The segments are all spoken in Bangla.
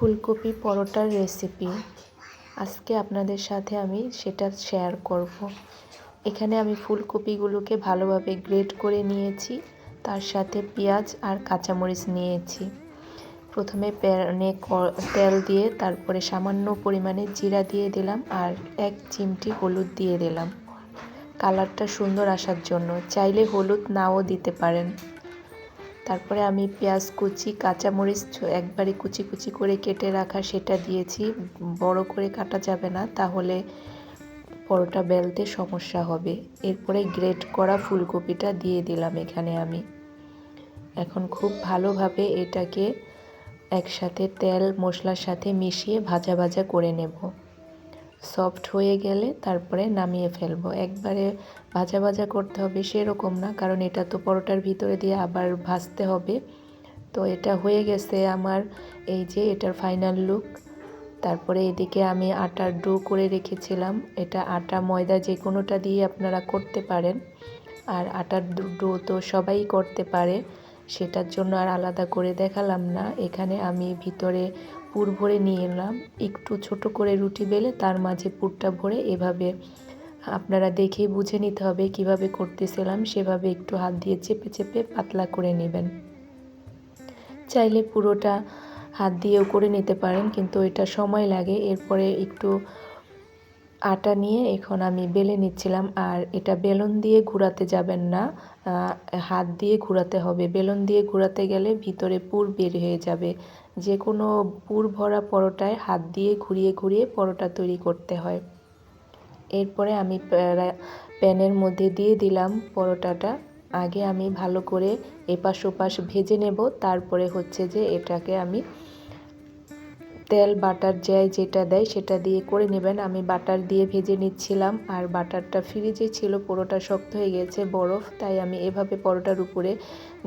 ফুলকপি পরোটার রেসিপি আজকে আপনাদের সাথে আমি সেটা শেয়ার করব। এখানে আমি ফুলকপিগুলোকে ভালোভাবে গ্রেট করে নিয়েছি, তার সাথে পেঁয়াজ আর কাঁচামরিচ নিয়েছি। প্রথমে প্যানে তেল দিয়ে তারপরে সামান্য পরিমাণে জিরা দিয়ে দিলাম আর এক চিমটি হলুদ দিয়ে দিলাম। কালারটা সুন্দর আসার জন্য। চাইলে হলুদ নাও দিতে পারেন। তারপরে আমি পেঁয়াজ কুচি, কাঁচামরিচ একবারে কুচি কুচি করে কেটে রাখা সেটা দিয়েছি। বড় করে কাটা যাবে না, তাহলে পরোটা বেলতে সমস্যা হবে। এরপরে গ্রেট করা ফুলকপিটা দিয়ে দিলাম এখানে আমি। এখন খুব ভালোভাবে এটাকে একসাথে তেল, মশলার সাথে মিশিয়ে ভাজা ভাজা করে নেব। সফট হয়ে গেলে তারপরে নামিয়ে ফেলব। একবারে ভাজা ভাজা করতে হবে সেরকম না, কারণ এটা তো পরোটার ভিতরে দিয়ে আবার ভাজতে হবে। তো এটা হয়ে গেছে আমার এই যে এটার ফাইনাল লুক তারপরে এদিকে আমি আটার ডো করে রেখেছিলাম। এটা আটা, ময়দা যে কোনোটা দিয়ে আপনারা করতে পারেন। আর আটার ডো তো সবাই করতে পারে, সেটার জন্য আর আলাদা করে দেখালাম না। এখানে আমি ভিতরে পুর ভরে নিয়ে এলাম। একটু ছোট করে রুটি বেলে তার মাঝে পুরটা ভরে এভাবে আপনারা দেখেই বুঝে নিতে হবে কীভাবে করতেছিলাম। সেভাবে একটু হাত দিয়ে চেপে চেপে পাতলা করে নেবেন। চাইলে পুরোটা হাত দিয়েও করে নিতে পারেন, কিন্তু এটা সময় লাগে। এরপরে একটু আটা নিয়ে এখন আমি বেলে নিচ্ছিলাম, আর এটা বেলন দিয়ে ঘুরাতে যাবেন না হাত দিয়ে ঘুরাতে হবে। বেলন দিয়ে ঘুরাতে গেলে ভিতরে পুর বের হয়ে যাবে। যে কোনো পুর ভরা পরোটায় হাত দিয়ে ঘুরিয়ে ঘুরিয়ে পরোটা তৈরি করতে হয়। এরপরে আমি প্যানের মধ্যে দিয়ে দিলাম পরোটাটা। আগে আমি ভালো করে এপাশ ওপাশ ভেজে নেব, তারপরে হচ্ছে যে এটাকে আমি তেল, বাটার যায় যেটা দেয় সেটা দিয়ে করে নেবেন। আমি বাটার দিয়ে ভেজে নিচ্ছিলাম আর বাটারটা ফ্রিজে ছিল, পরোটা শক্ত হয়ে গেছে, বরফ, তাই আমি এভাবে পরোটার উপরে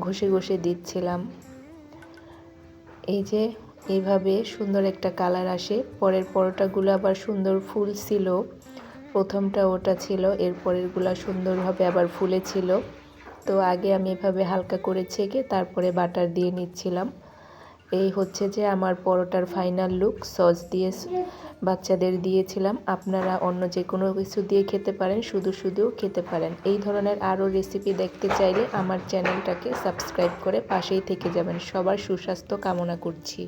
ঘষে ঘষে দিচ্ছিলাম। এই যে এইভাবে সুন্দর একটা কালার আসে। পরের পরোটাগুলো আবার সুন্দর ফুল ছিল, প্রথমটা ওটা ছিল, এরপরেরগুলো সুন্দরভাবে আবার ফুলে ছিল। তো আগে আমি এভাবে হালকা করে ছেঁকে তারপরে বাটার দিয়ে নিচ্ছিলাম। এই হচ্ছে যে আমার পরোটার ফাইনাল লুক সস দিয়ে বাচ্চাদের দিয়েছিলাম। আপনারা অন্য যে কোনো কিছু দিয়ে খেতে পারেন, শুধু শুধু খেতে পারেন। এই ধরনের আরও রেসিপি দেখতে চাইলে আমার চ্যানেলটাকে সাবস্ক্রাইব করে পাশেই থেকে যাবেন। সবার সুস্বাস্থ্য কামনা করছি।